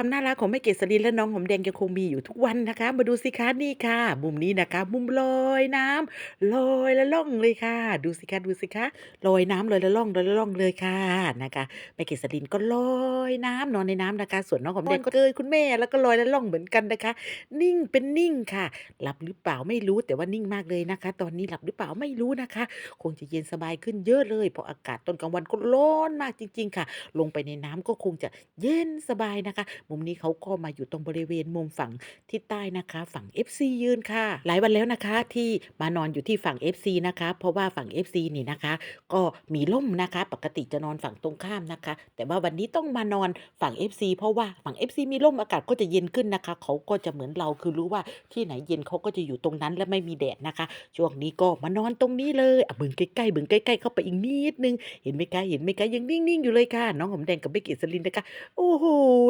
ความน่ารักของแม่เกศรินและน้องหอมแดงยังคงมีอยู่ทุกวันนะคะ มาดูสิคะนี่ค่ะ มุมนี้นะคะ มุมลอยน้ำลอยละล่องเลยค่ะ ดูสิคะดูสิคะลอยน้ำลอยละล่องลอยละล่องเลยค่ะนะคะแม่เกศรินก็ลอยน้ำนอนในน้ำนะคะ ส่วนน้องหอมแดงก็เกยคุณแม่แล้วก็ลอยละล่องเหมือนกันนะคะ นิ่งเป็นนิ่งค่ะ หลับหรือเปล่าไม่รู้แต่ว่านิ่งมากเลยนะคะ ตอนนี้หลับหรือเปล่าไม่รู้นะคะ คงจะเย็นสบายขึ้นเยอะเลยเพราะอากาศตอนกลางวันก็ร้อนมากจริง ๆ ค่ะ ลงไปในน้ำก็คงจะเย็นสบายนะคะมุมนี้เขาก็มาอยู่ตรงบริเวณมุมฝั่งทิศใต้นะคะ ฝั่ง FC ยืนค่ะ หลายวันแล้วนะคะที่มานอนอยู่ที่ฝั่ง FC นะคะ เพราะว่าฝั่ง FC นี่นะคะ ก็มีร่มนะคะ ปกติจะนอนฝั่งตรงข้ามนะคะ แต่ว่าวันนี้ต้องมานอนฝั่ง FC เพราะว่าฝั่ง FC มีร่มอากาศก็จะเย็นขึ้นนะคะ เขาก็จะเหมือนเราคือรู้ว่าที่ไหนเย็นเขาก็จะอยู่ตรงนั้นและไม่มีแดดนะคะ ช่วงนี้ก็มานอนตรงนี้เลยอะเบิ่งใกล้ๆเบิ่งใกล้ๆเข้าไปอีกนิดนึง เห็นไหมคะเห็นไหมคะยังนิ่งๆอยู่เลยค่ะ น้องหอมแดงกับเบกเกสลินนะคะ โอ้โห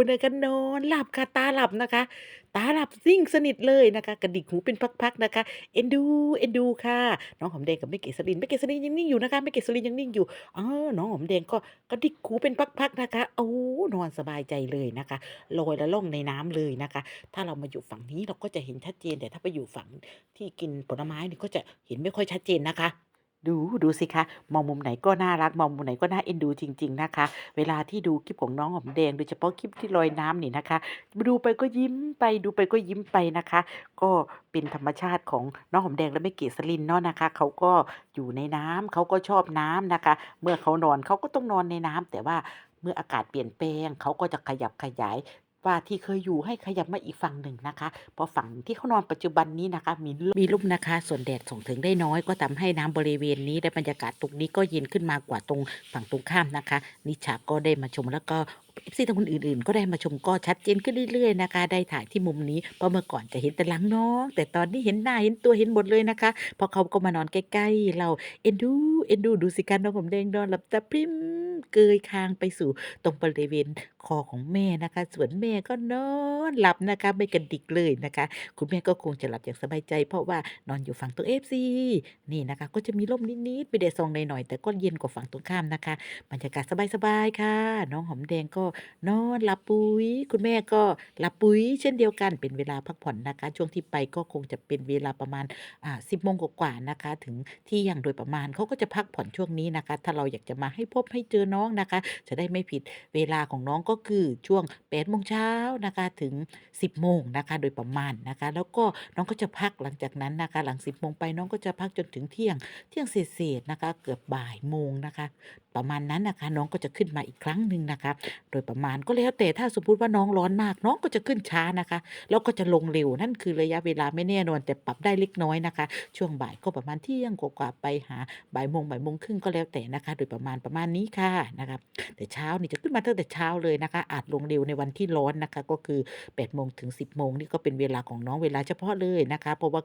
นะคะนอนหลับค่ะตาหลับนะคะ ตาหลับซิ่งสนิทเลยนะคะ กระดิกหูเป็นพักๆนะคะ เอ็นดูเอ็นดูค่ะ น้องหอมแดงกับเบกเกสลินเบกเกสลินยังนิ่งอยู่นะคะเบกเกสลินยังนิ่งอยู่อ๋อน้องหอมแดงก็กระดิกหูเป็นพักๆนะคะโอ้นอนสบายใจเลยนะคะลอยละล่องในน้ำเลยนะคะ ถ้าเรามาอยู่ฝั่งนี้เราก็จะเห็นชัดเจนแต่ถ้าไปอยู่ฝั่งที่กินผลไม้นี่ก็จะเห็นไม่ค่อยชัดเจนนะคะ ดูดูสิคะมองมุมไหนก็น่ารักมองมุมไหนก็น่าเอ็นดูจริง ๆนะคะ เวลาที่ดูคลิปของน้องหอมแดงโดยเฉพาะคลิปที่ลอยน้ำนี่นะคะ ดูไปก็ยิ้มไปดูไปก็ยิ้มไปนะคะ ก็เป็นธรรมชาติของน้องหอมแดงและแม่เกศรินเนาะนะคะเขาก็อยู่ในน้ำเขาก็ชอบน้ำนะคะ เมื่อเขานอนเขาก็ต้องนอนในน้ำแต่ว่าเมื่ออากาศเปลี่ยนแปลงเขาก็จะขยับขยาย ว่าที่เคยอยู่ให้ขยับมาอีกฝั่งหนึ่งนะคะเพราะฝั่งที่เขานอนปัจจุบันนี้นะคะมีมีลุ่มนะคะ ส่วนแดดส่งถึงได้น้อยก็ทำให้น้ำบริเวณนี้และบรรยากาศตรงนี้ก็เย็นขึ้นมากว่าตรงฝั่งตรงข้ามนะคะ นิชาก็ได้มาชมแล้วก็ ซีท่านคนอื่นๆ ก็ได้มาชมก็ชัดเจนขึ้นเรื่อยๆนะคะ ได้ถ่ายที่มุมนี้เพราะเมื่อก่อนจะเห็นแต่หลังน้อง แต่ตอนนี้เห็นหน้าเห็นตัวเห็นหมดเลยนะคะเพราะเขาก็มานอนใกล้ๆ เราเอ็นดูเอ็นดูดูสิคะน้องผมแดงนอนหลับตาพริมเกยคางไปสู่ตรงบริเวณคอของแม่นะคะ ส่วนแม่ก็นอนหลับนะคะไม่กระดิกเลยนะคะ คุณแม่ก็คงจะหลับอย่างสบายใจ เพราะว่านอนอยู่ฝั่งตรงเอฟซีนี่นะคะ ก็จะมีร่มนิดๆไปแดดส่องหน่อยๆแต่ก็เย็นกว่าฝั่งตรงข้ามนะคะบรรยากาศสบายๆค่ะ น้องหอมแดงก็นอนหลับปุ๋ย คุณแม่ก็หลับปุ๋ย เช่นเดียวกันเป็นเวลาพักผ่อนนะคะ ช่วงที่ไปก็คงจะเป็นเวลาประมาณอ่าสิบโมงกว่าๆนะคะ ถึงเที่ยงโดยประมาณเขาก็จะพักผ่อนช่วงนี้นะคะ ถ้าเราอยากจะมาให้พบให้เจอน้องนะคะ จะได้ไม่ผิดเวลาของน้องก็คือช่วง8โมงเช้านะคะถึง 10โมงนะคะ โดยประมาณนะคะ แล้วก็น้องก็จะพักหลังจากนั้นนะคะ หลัง 10โมงไปน้องก็จะพักจนถึงเที่ยงเที่ยงเศษๆนะคะ เกือบบ่ายโมงนะคะ ประมาณนั้นนะคะ น้องก็จะขึ้นมาอีกครั้งหนึ่งนะคะโดยประมาณก็แล้วแต่ถ้าสมมติว่าน้องร้อนมาก น้องก็จะขึ้นช้านะคะ แล้วก็จะลงเร็วนั่นคือระยะเวลาไม่แน่นอนแต่ปรับได้เล็กน้อยนะคะ ช่วงบ่ายก็ประมาณเที่ยงกว่าไปหาบ่ายโมงบ่ายโมงครึ่งก็แล้วแต่นะคะ โดยประมาณประมาณนี้ค่ะนะคะแต่เช้านี่จะขึ้นมาตั้งแต่เช้าเลยนะคะ อาจลงเร็วในวันที่ร้อนนะคะ ก็คือ8โมงถึง 10โมงนี่ก็เป็นเวลาของน้องเวลาเฉพาะเลยนะคะเพราะว่า